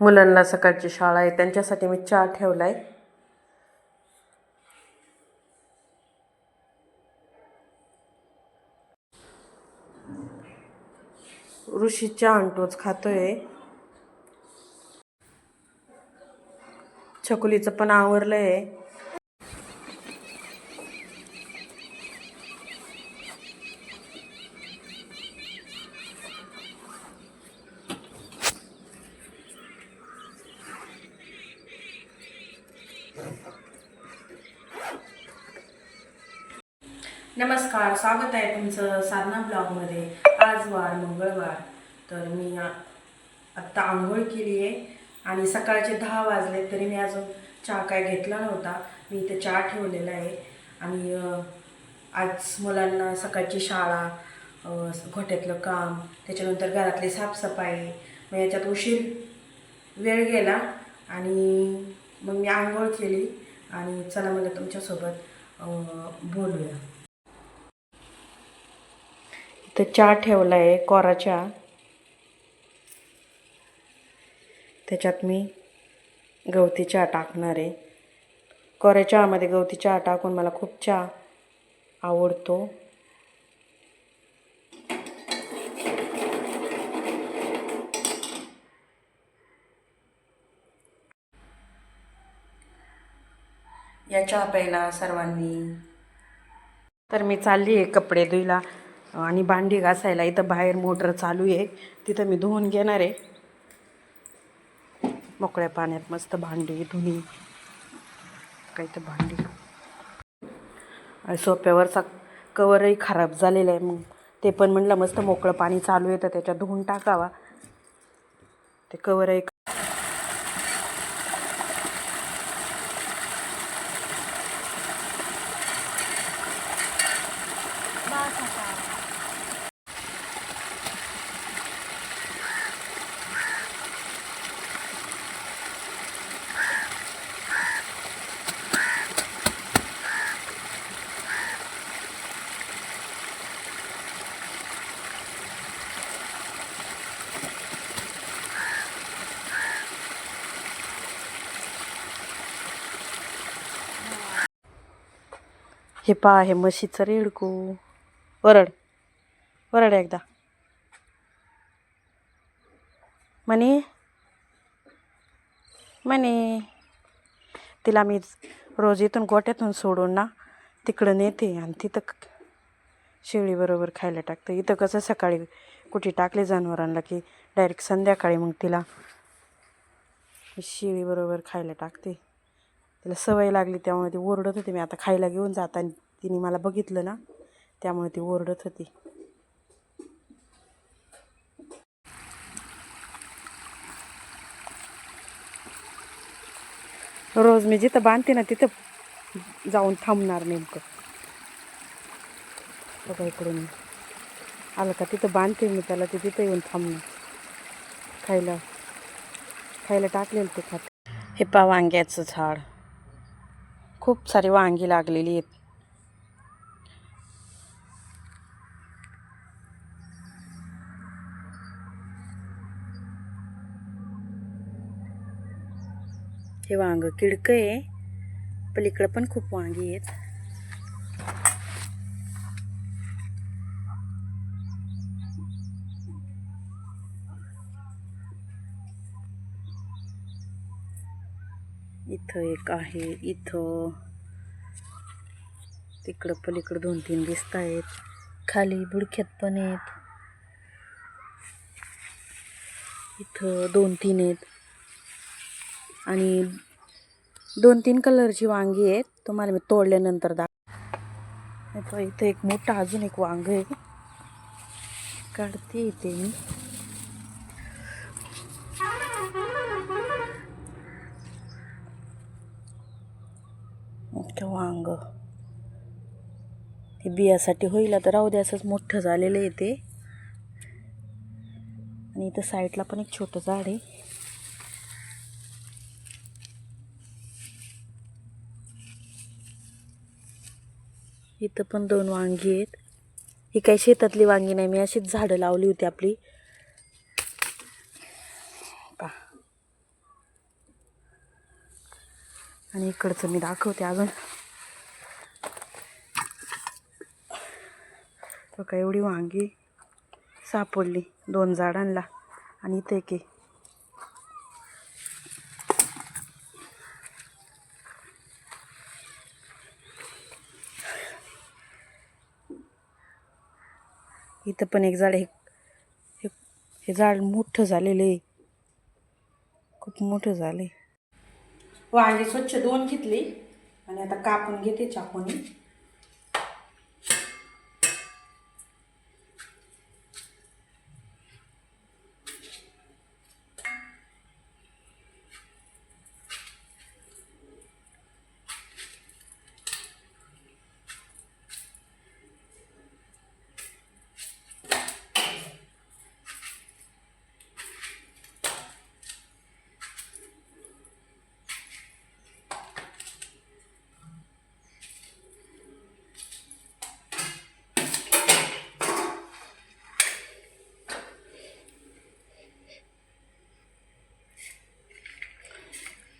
मुलांना सकाळची शाळा आहे त्यांच्यासाठी मी चहा ठेवला आहे ऋषी चहा अंटोच खातोय. छकुलीचं पण आवरलंय. नमस्कार स्वागत आहे तुमचं साधना ब्लॉगमध्ये. आज वार मंगळवार. तर मी आत्ता आंघोळ केली आहे आणि सकाळचे दहा वाजले तरी मी अजून चहा काय घेतला नव्हता. मी इथे चहा ठेवलेला आहे आणि आज मुलांना सकाळची शाळा घोट्यातलं काम त्याच्यानंतर घरातली साफसफाई मग याच्यात उशीर वेळ गेला आणि मग मी आंघोळ केली आणि चला मला तुमच्यासोबत बोलूया. तर चहा ठेवला आहे कोरा चहा त्याच्यात मी गवती चहा टाकणार आहे. कोऱ्या चहामध्ये गवती चहा टाकून मला खूप चहा आवडतो. या चहा प्यायला सर्वांनी. तर मी चालली आहे कपडे धुईला आणि भांडी घासायला इथं बाहेर मोटर चालू आहे. तिथं मी धुवून घेणार आहे. मोकळ्या पाण्यात मस्त भांडी धुणी काही तर भांडी सोप्यावरचा कवरही खराब झालेला आहे. मग ते पण म्हणलं मस्त मोकळं पाणी चालू आहे तर त्याच्यात धुवून टाकावा. ते कवरही हे पहा हे म्हशीचं रेडकू वरड. वरड एकदा. म्हणे म्हणे तिला मी रोज इथून गोट्यातून सोडून ना तिकडं नेते आणि तिथं शेळीबरोबर खायला टाकतं. इथं कसं सकाळी कुठे टाकले जनावरांना की डायरेक्ट संध्याकाळी मग तिला शेळीबरोबर खायला टाकते. तिला सवय लागली त्यामुळे ती ओरडत होती. मी आता खायला घेऊन जाताना तिने मला बघितलं ना त्यामुळे ती ओरडत होती. रोज मी जिथं बांधते ना तिथं जाऊन थांबणार नेमकं. बघा इकडून. आलं का? तिथं बांधते मी त्याला ते तिथं येऊन थांबणार. खायला खायला टाकलेलं ते खात. हे पा वांग्याचं झाड. खूप सारी वांगी लागलेली आहेत. हे वांग किडकं आहे पलीकडं पण खूप वांगी आहेत. इथं एक आहे इथं. तिकडं पलीकडं दोन तीन दिसत आहेत. खाली बुडख्यात पण आहेत. इथं दोन तीन आहेत. आणि दोन तीन कलरची वांगी आहेत. तुम्हाला मी तोडल्यानंतर दा इथं एक मोठा अजून एक वांग आहे. काढते इथे मी. मोठं वांग. ते बियासाठी होईल तर राहू दे असंच मोठं झालेलं आहे ते. आणि इथं साईडला पण एक छोटं झाड आहे. इथं पण दोन वांगी आहेत. ही काही शेतातली वांगी नाही मी अशीच झाडं लावली होती आपली. आणि इकडचं मी दाखवते अजून. बघा एवढी वांगी सापडली दोन झाडांना आणि इथे की इथं पण एक झाड हे हे झाड मोठं झालेलं आहे. खूप मोठं झालं आहे वांगी स्वच्छ दोन घेतली. आणि आता कापून घेते चाकूने.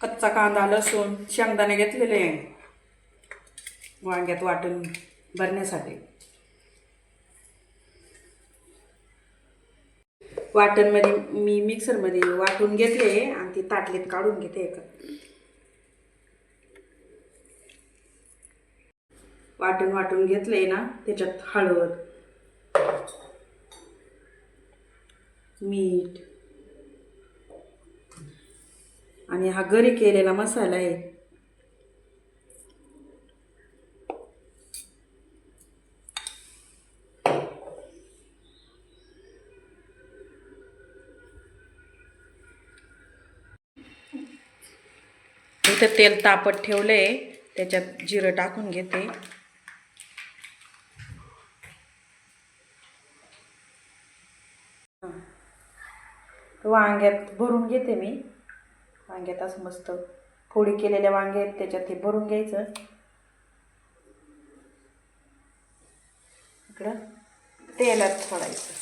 कच्चा कांदा लसूण शेंगदाणे घेतलेले वांग्यात वाटून भरण्यासाठी. वाटणमध्ये मी मिक्सरमध्ये वाटून घेतले आणि ती ताटलीत काढून घेते एक वाटण वाटून घेतले ना त्याच्यात हळद मीठ आणि हा घरी केलेला मसाला आहे. इथं तेल तापत ठेवलंय त्याच्यात जिरं टाकून घेते. वांग्यात भरून घेते मी. वांग्यात असं मस्त फोडी केलेल्या वांगे आहेत त्याच्यात ते भरून घ्यायचं. इकडं तेलात सोडायचं.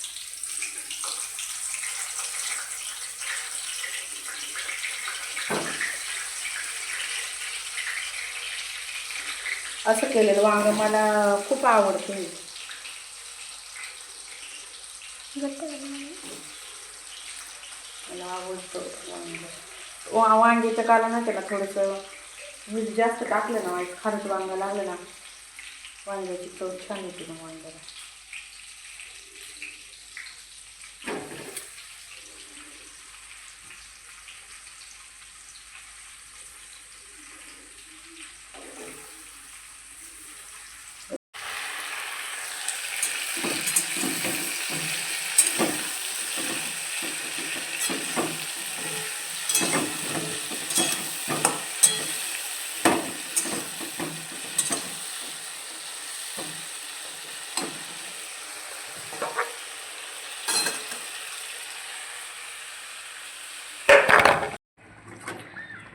असं केलेलं वांग मला खूप आवडते मला आवडतं वांग. वांग्याच्या काला ना त्याला थोडंसं मीठ जास्त टाकलं ना वाईट खारट वांग लागलं ना वांग्याची चव छान येते मग वांग्याला.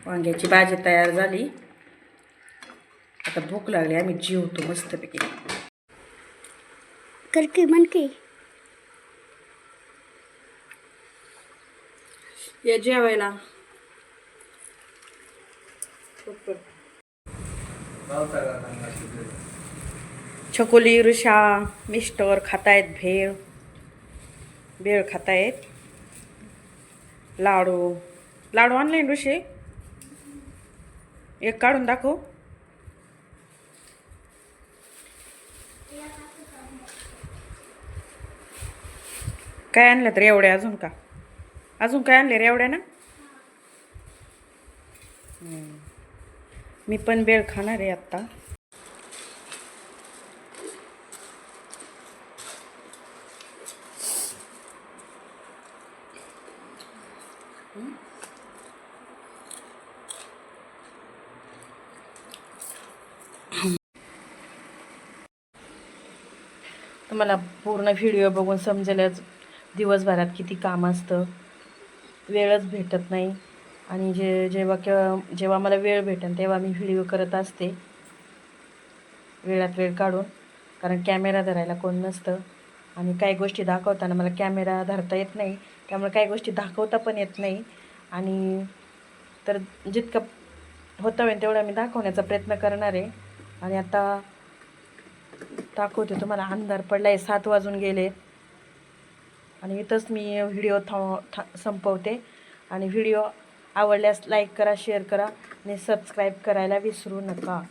वांग्याची भाजी तयार झाली. आता भूक लागली आम्ही जेवतो मस्तपैकी. करके मन के या जेवायला. छकोली ऋषा मिस्टर खातायत भेळ. भेळ खातायत. लाडू. लाडू ऑनलाईन ऋषी? एक काढून दाखव. काय आणलं तर एवढ्या अजून का? अजून काय आणले रे एवढ्या ना? मी पण बेळ खाणार आहे आत्ता. मला पूर्ण व्हिडिओ बघून समजेलच. दिवसभरात किती काम असतं. वेळच भेटत नाही. आणि जे जेव्हा केव्हा जेव्हा मला वेळ भेटेल तेव्हा मी व्हिडिओ करत असते. वेळात वेळ काढून. कारण कॅमेरा धरायला कोण नसतं. आणि काही गोष्टी दाखवताना मला कॅमेरा धरता येत नाही. त्यामुळे काही गोष्टी दाखवता पण येत नाही. आणि तर जितकं होतं होईल तेवढं मी दाखवण्याचा प्रयत्न करणार आहे. आणि आता दाखवते तुम्हाला. अंधार पडला आहे सात वाजून गेले. आणि इथंच मी व्हिडिओ थांब था संपवते. आणि व्हिडिओ आवडल्यास लाईक करा शेअर करा. आणि सबस्क्राईब करायला विसरू नका.